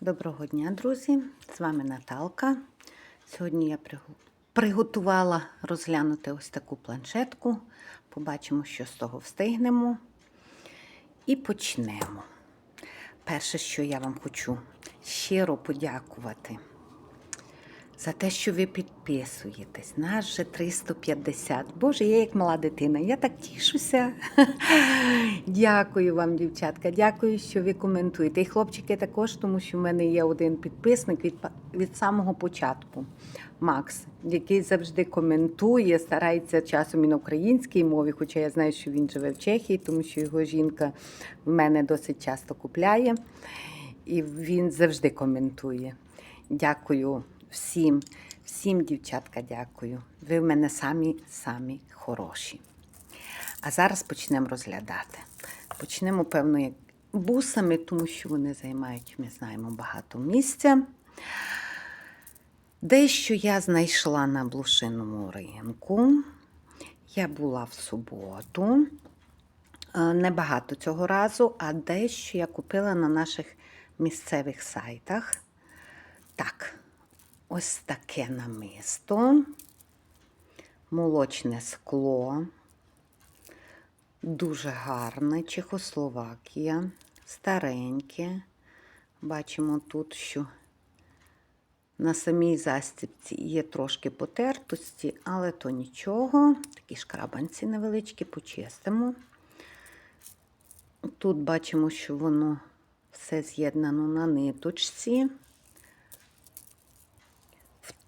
Доброго дня, друзі! З вами Наталка. Сьогодні я приготувала розглянути ось таку планшетку. Побачимо, що з того встигнемо. І почнемо. Перше, що я вам хочу щиро подякувати за те, що ви підписуєтесь. Нас вже 350. Боже, я як мала дитина, я так тішуся. Дякую вам, дівчатка. Дякую, що ви коментуєте. І хлопчики також, тому що в мене є один підписник від, від самого початку. Макс, який завжди коментує, старається часом і на українській мові, хоча я знаю, що він живе в Чехії, тому що його жінка в мене досить часто купляє. І він завжди коментує. Дякую всім, всім, дівчатка, дякую. Ви в мене самі самі хороші. А зараз почнемо розглядати. Почнемо, певно, як бусами, тому що вони займають, ми знаємо, багато місця. Дещо я знайшла на блошиному ринку. Я була в суботу. Е, Небагато цього разу, а дещо я купила на наших місцевих сайтах. Так, ось таке намисто, молочне скло, дуже гарне, Чехословакія, стареньке. Бачимо тут, що на самій застібці є трошки потертості, але то нічого. Такі шкрабанці невеличкі, почистимо. Тут бачимо, що воно все з'єднано на ниточці.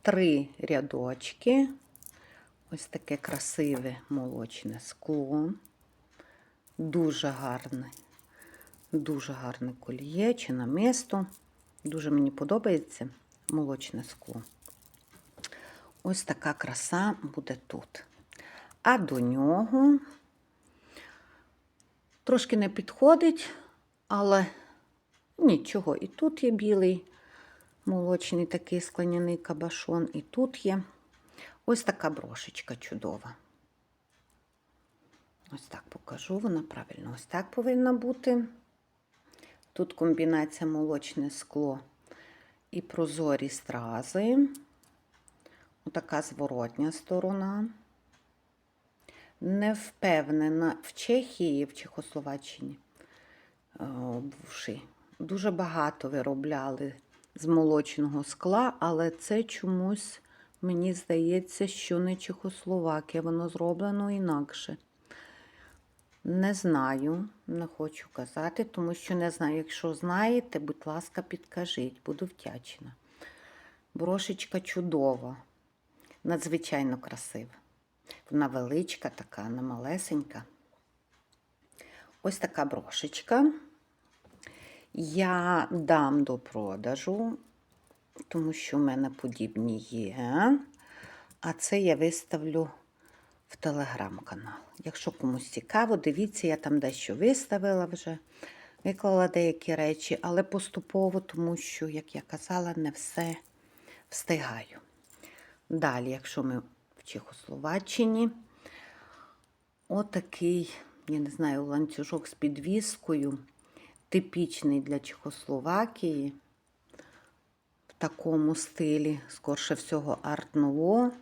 Три рядочки. Ось таке красиве молочне скло. Дуже гарне, дуже гарне коліє чи намисто. Дуже мені подобається молочне скло. Ось така краса буде тут. А до нього трошки не підходить, але нічого. І тут є білий молочний такий скляняний кабашон, і тут є ось така брошечка чудова. Ось так покажу, вона правильно ось так повинна бути. Тут комбінація молочне скло і прозорі стрази. Отака зворотня сторона. Не впевнена в Чехії, в Чехословаччині е, бувши. Дуже багато виробляли з молочного скла, але це чомусь, мені здається, що не Чехословакія, воно зроблено інакше. Не знаю, не хочу казати, тому що не знаю. Якщо знаєте, будь ласка, підкажіть, буду вдячна. Брошечка чудова, надзвичайно красива. Вона величка така, не малесенька. Ось така брошечка. Я дам до продажу, тому що в мене подібні є. А це я виставлю в телеграм-канал. Якщо комусь цікаво, дивіться, я там дещо виставила вже, виклала деякі речі, але поступово, тому що, як я казала, не все встигаю. Далі, якщо ми в Чехословаччині, отакий, я не знаю, ланцюжок з підвіскою, типічний для Чехословакії, в такому стилі, скорше всього, арт-ново.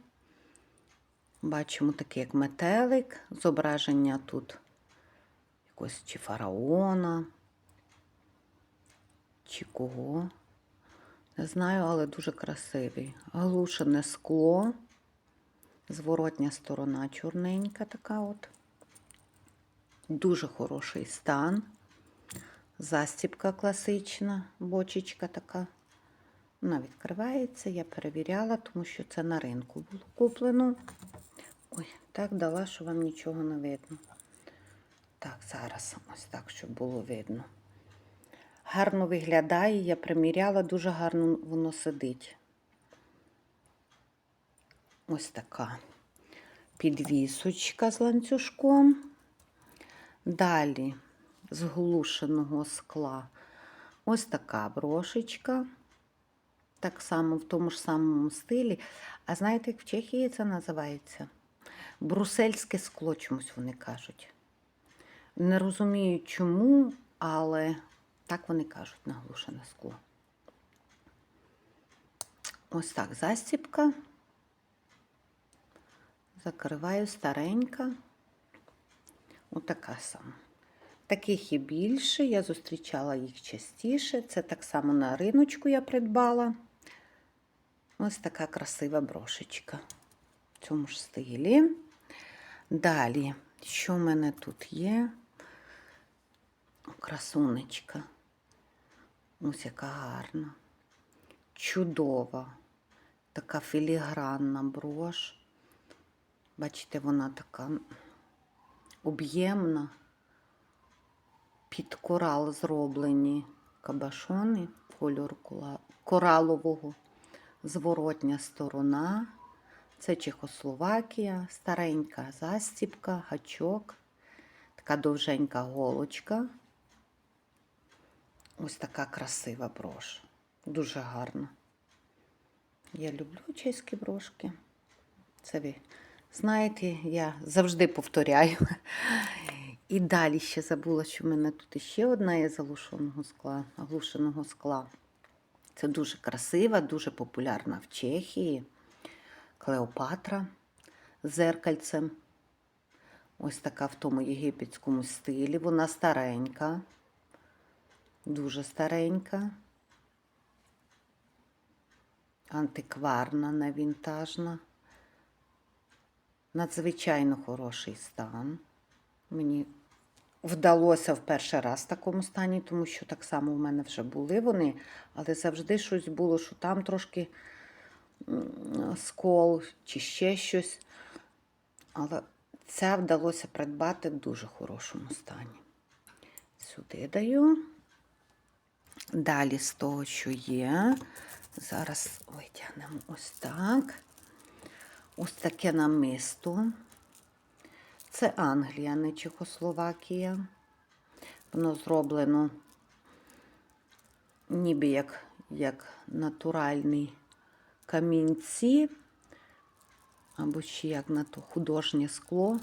Бачимо такий як метелик, зображення тут якогось чи фараона, чи кого. Не знаю, але дуже красивий. Глушене скло, зворотня сторона чорненька така от. Дуже хороший стан. Застіпка класична, бочечка така. Вона відкривається, я перевіряла, тому що це на ринку було куплено. Ой, так дала, що вам нічого не видно. Так, зараз ось так, щоб було видно. Гарно виглядає, я приміряла, дуже гарно воно сидить. Ось така підвісочка з ланцюжком. Далі з глушеного скла ось така брошечка. Так само в тому ж самому стилі. А знаєте, як в Чехії це називається? Брусельське скло чомусь вони кажуть. Не розумію чому, але так вони кажуть наглушене скло. Ось так застіпка. Закриваю старенька. Отака сама. Таких є більше, я зустрічала їх частіше. Це так само на риночку я придбала. Ось така красива брошечка в цьому ж стилі. Далі, що в мене тут є? Красунечка. Ось яка гарна. Чудова. Така філігранна брош. Бачите, вона така об'ємна. Під корал зроблені кабашони кольору коралового. Зворотня сторона. Це Чехословакія, старенька застіпка, гачок, така довженька голочка. Ось така красива брош. Дуже гарна. Я люблю чеські брошки. Це ви знаєте, я завжди повторяю. І далі ще забула, що в мене тут ще одна є залушеного скла, глушеного скла. Це дуже красива, дуже популярна в Чехії. Клеопатра з зеркальцем. Ось така в тому єгипетському стилі. Вона старенька, дуже старенька, антикварна, не вінтажна. Надзвичайно хороший стан. Мені вдалося в перший раз в такому стані, тому що так само в мене вже були вони, але завжди щось було, що там трошки скол чи ще щось. Але це вдалося придбати в дуже хорошому стані. Сюди даю. Далі з того, що є. Зараз витягнемо ось так. Ось таке намисто. Це Англія, не Чехословакія. Воно зроблено ніби як, як натуральні камінці, або ще як на то художнє скло.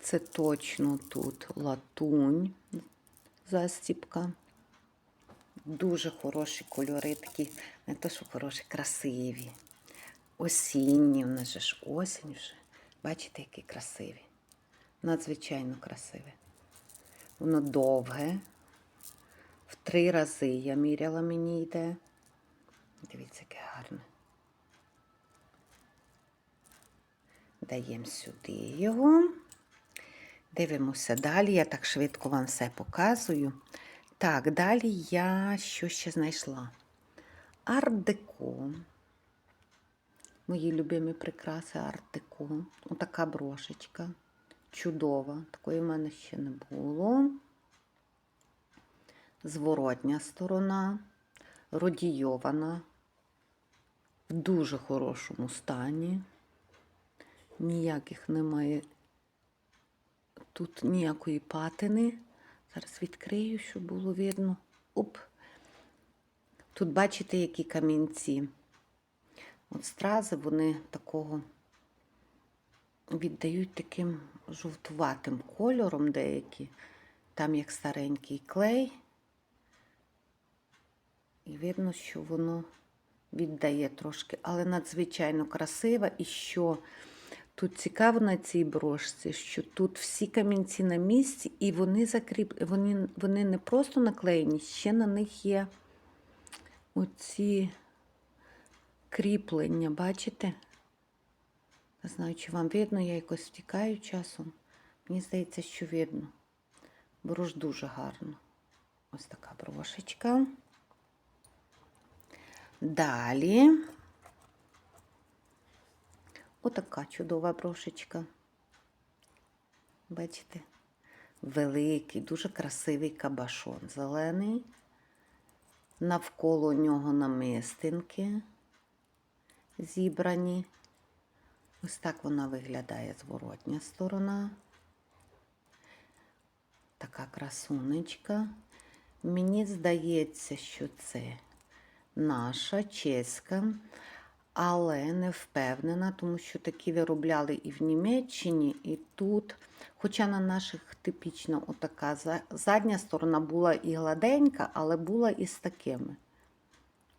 Це точно тут латунь застіпка. Дуже хороші кольори, такі, не то, що хороші, красиві. Осінні, в нас же ж осінь вже. Бачите, які красиві. Надзвичайно красиві. Воно довге. В три рази я міряла, мені йде. Дивіться, яке гарне. Даємо сюди його. Дивимося далі. Я так швидко вам все показую. Так, далі я що ще знайшла? Ардеко. Мої любимі прикраси артику. Отака брошечка. Чудова. Такої в мене ще не було. Зворотня сторона, родійована, в дуже хорошому стані. Ніяких немає. Тут ніякої патини. Зараз відкрию, щоб було видно. Оп. Тут бачите, які камінці. От стрази вони такого віддають таким жовтуватим кольором деякі. Там як старенький клей. І видно, що воно віддає трошки, але надзвичайно красива. І що тут цікаво на цій брошці, що тут всі камінці на місці, і вони закріп... вони, вони не просто наклеєні, ще на них є оці кріплення, бачите? Не знаю, чи вам видно, я якось втікаю часом. Мені здається, що видно. Брош дуже гарно. Ось така брошечка. Далі. Отака чудова брошечка. Бачите? Великий, дуже красивий кабашон зелений. Навколо нього намистинки зібрані. Ось так вона виглядає зворотня сторона. Така красунечка. Мені здається, що це наша чеська, але не впевнена, тому що такі виробляли і в Німеччині, і тут. Хоча на наших типічно отака задня сторона була і гладенька, але була і з такими.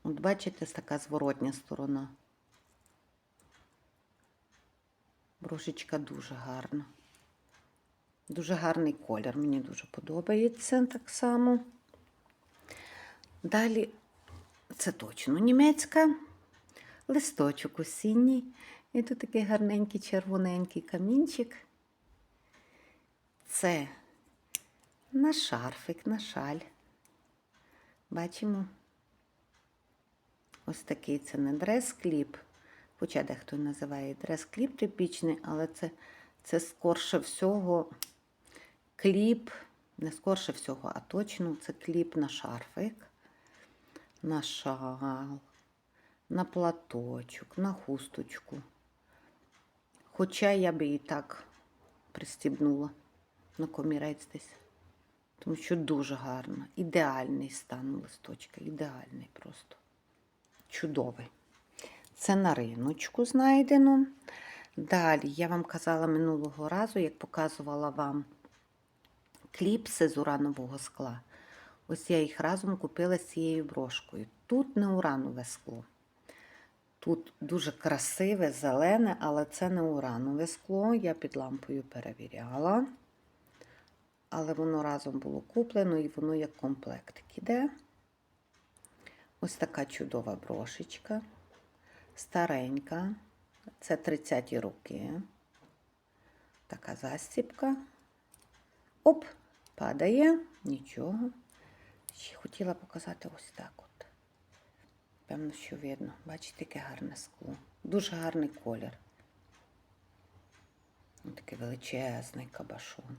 От бачите, така зворотня сторона. Брошечка дуже гарна. Дуже гарний колір, мені дуже подобається так само. Далі, це точно німецька, листочок осінній. І тут такий гарненький червоненький камінчик. Це на шарфик, на шаль. Бачимо. Ось такий це не дрес-кліп. Хоча дехто називає дрес-кліп типічний, але це, це скорше всього кліп, не скорше всього, а точно це кліп на шарфик, на шал, на платочок, на хусточку. Хоча я би і так пристібнула на комірець десь. Тому що дуже гарно. Ідеальний стан листочка. Ідеальний просто. Чудовий. Це на риночку знайдено. Далі я вам казала минулого разу, як показувала вам кліпси з уранового скла. Ось я їх разом купила з цією брошкою. Тут не уранове скло. Тут дуже красиве, зелене, але це не уранове скло. Я під лампою перевіряла. Але воно разом було куплено і воно як комплектик іде. Ось така чудова брошечка. Старенька. Це 30-ті роки. Така застіпка. Оп, падає, нічого. Ще хотіла показати ось так от. Певно, що видно. Бачите, яке гарне скло. Дуже гарний колір. Ось Такий величезний кабашон.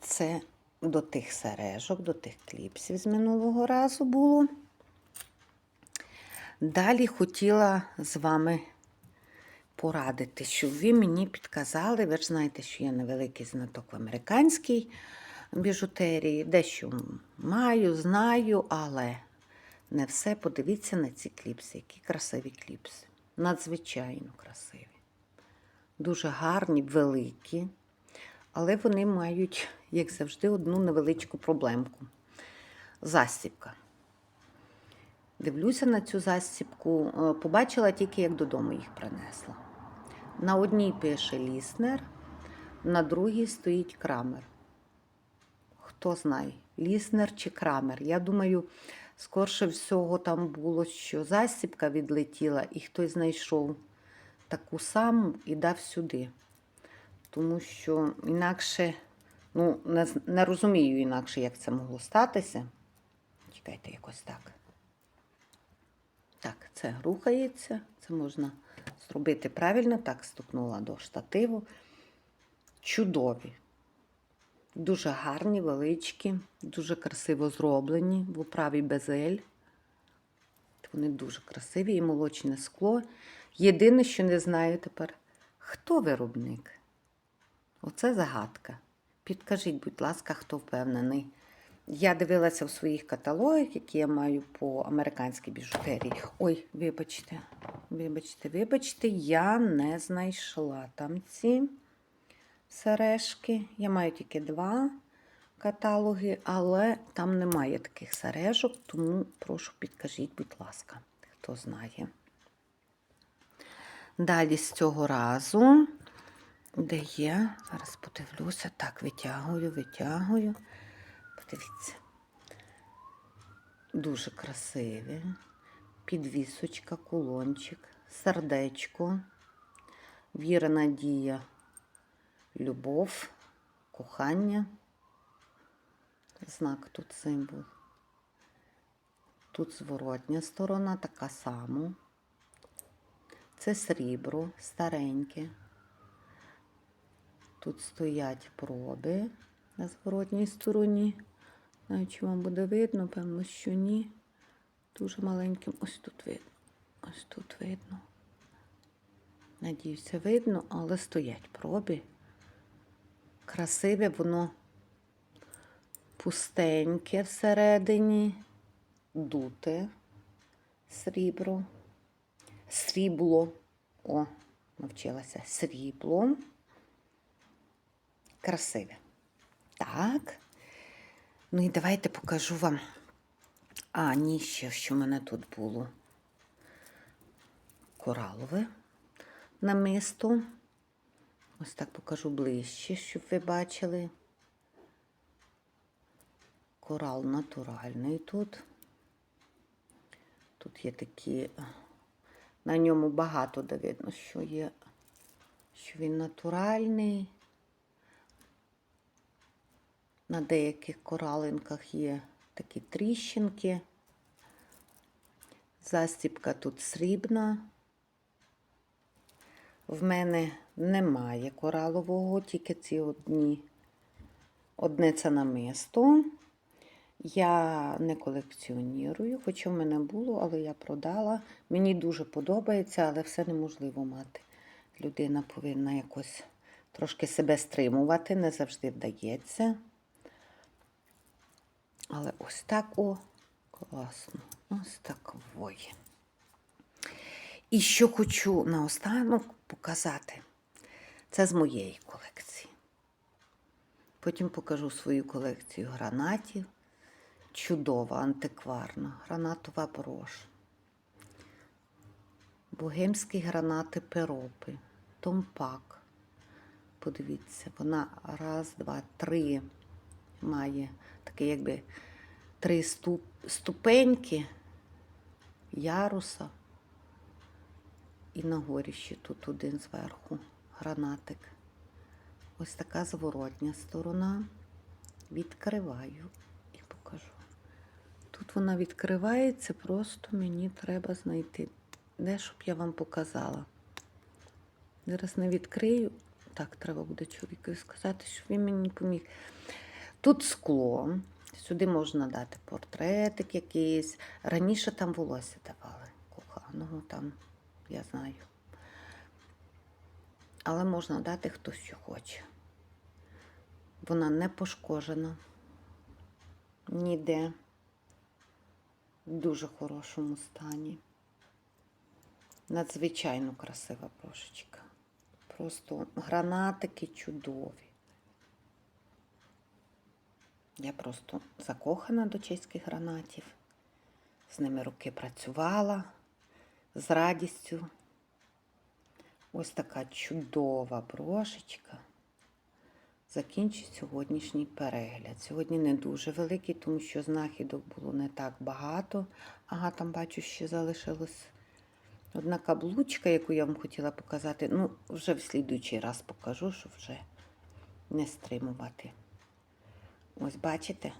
Це до тих сережок, до тих кліпсів з минулого разу було. Далі хотіла з вами порадити, щоб ви мені підказали. Ви ж знаєте, що я невеликий знаток в американській біжутерії. Дещо маю, знаю, але не все. Подивіться на ці кліпси. Які красиві кліпси. Надзвичайно красиві. Дуже гарні, великі. Але вони мають, як завжди, одну невеличку проблемку. Застібка. Дивлюся на цю застібку, е, побачила тільки, як додому їх принесла. На одній пише Ліснер, на другій стоїть крамер. Хто знає, Ліснер чи крамер. Я думаю, скорше всього там було, що застібка відлетіла, і хтось знайшов таку саму і дав сюди. Тому що інакше, ну, не, не розумію інакше, як це могло статися. Чекайте, якось так. Так, це рухається, це можна зробити правильно. Так, стукнула до штативу. Чудові. Дуже гарні, величкі, дуже красиво зроблені в управі безель. Вони дуже красиві і молочне скло. Єдине, що не знаю тепер, хто виробник. Оце загадка. Підкажіть, будь ласка, хто впевнений. Я дивилася в своїх каталогах, які я маю по американській біжутерії. Ой, вибачте, вибачте, вибачте, я не знайшла там ці сережки. Я маю тільки два каталоги, але там немає таких сережок, тому прошу підкажіть, будь ласка, хто знає. Далі з цього разу, де є, зараз подивлюся, так, витягую, витягую. Подивіться. Дуже красиві. Підвісочка, кулончик, сердечко, віра, надія, любов, кохання. Знак тут символ. Тут зворотня сторона така сама. Це срібло стареньке. Тут стоять проби на зворотній стороні. Знаю, чи вам буде видно, певно, що ні. Дуже маленьким. Ось тут видно. Ось тут видно. Надіюся, видно, але стоять проби. Красиве воно пустеньке всередині, дуте срібро. Срібло. О, навчилася. Срібло. Красиве. Так. Ну і давайте покажу вам А, ні, ще що в мене тут було. Коралове намисто. Ось так покажу ближче, щоб ви бачили. Корал натуральний тут. Тут є такі, на ньому багато де видно, що є, що він натуральний. На деяких коралинках є такі тріщинки. Застіпка тут срібна. В мене немає коралового, тільки ці одні. Одне це намисто. Я не колекціонірую, хоча в мене було, але я продала. Мені дуже подобається, але все неможливо мати. Людина повинна якось трошки себе стримувати, не завжди вдається. Але ось так о, класно. Ось так воє. І що хочу наостанок показати, це з моєї колекції. Потім покажу свою колекцію гранатів. Чудова, антикварна, гранатова брош. Богемські гранати перопи, томпак. Подивіться, вона раз, два, три має таке, якби три ступ, ступеньки яруса. І на горіщі тут один зверху гранатик. Ось така зворотня сторона. Відкриваю і покажу. Тут вона відкривається, просто мені треба знайти, де щоб я вам показала. Зараз не відкрию. Так, треба буде чоловікові сказати, щоб він мені поміг. Тут скло. Сюди можна дати портретик якийсь. Раніше там волосся давали коханого, там, я знаю. Але можна дати хто що хоче. Вона не пошкоджена ніде. В дуже хорошому стані. Надзвичайно красива брошечка. Просто гранатики чудові. Я просто закохана до чеських гранатів. З ними роки працювала з радістю. Ось така чудова брошечка. Закінчить сьогоднішній перегляд. Сьогодні не дуже великий, тому що знахідок було не так багато. Ага, там бачу, ще залишилось одна каблучка, яку я вам хотіла показати. Ну, вже в слідуючий раз покажу, щоб вже не стримувати. Ось бачите?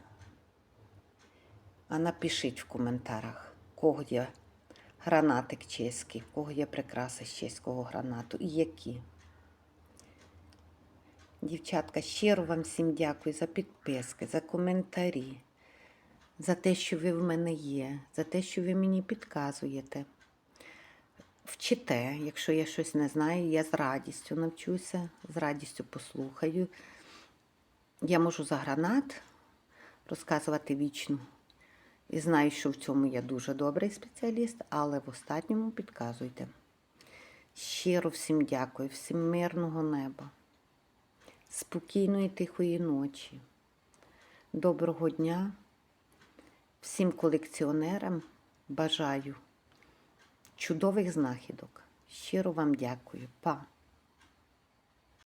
А напишіть в коментарях, кого є гранатик чеський, в кого є прикраси з чеського гранату і які. Дівчатка, щиро вам всім дякую за підписки, за коментарі, за те, що ви в мене є, за те, що ви мені підказуєте. Вчите, якщо я щось не знаю, я з радістю навчуся, з радістю послухаю. Я можу за гранат розказувати вічно. І знаю, що в цьому я дуже добрий спеціаліст, але в останньому підказуйте. Щиро всім дякую, всім мирного неба, спокійної тихої ночі, доброго дня, всім колекціонерам бажаю чудових знахідок. Щиро вам дякую. Па!